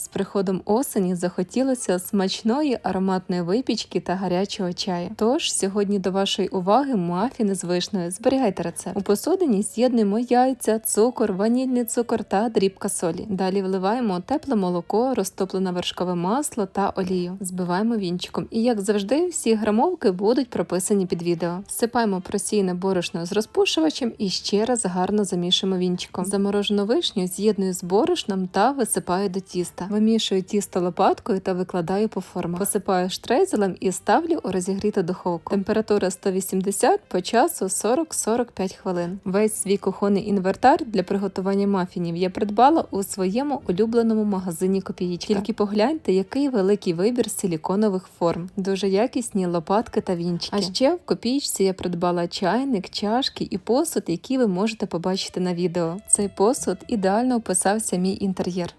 З приходом осені захотілося смачної ароматної випічки та гарячого чаю. Тож сьогодні до вашої уваги мафіни з вишнею. Зберігайте рецепт. У посудині з'єднуємо яйця, цукор, ванільний цукор та дрібка солі. Далі вливаємо тепле молоко, розтоплене вершкове масло та олію. Збиваємо вінчиком. І як завжди, всі грамовки будуть прописані під відео. Всипаємо просійне борошно з розпушувачем і ще раз гарно замішуємо вінчиком. Заморожену вишню з'єдную з борошном та висипаю до тіста. Вимішую тісто лопаткою та викладаю по формах. Посипаю штрейзелем і ставлю у розігріту духовку. Температура 180 по часу 40-45 хвилин. Весь свій кухонний інвертар для приготування мафінів я придбала у своєму улюбленому магазині Копіїчка. Тільки погляньте, який великий вибір силіконових форм, дуже якісні лопатки та вінчики. А ще в копієчці я придбала чайник, чашки і посуд, які ви можете побачити на відео. Цей посуд ідеально описався мій інтер'єр.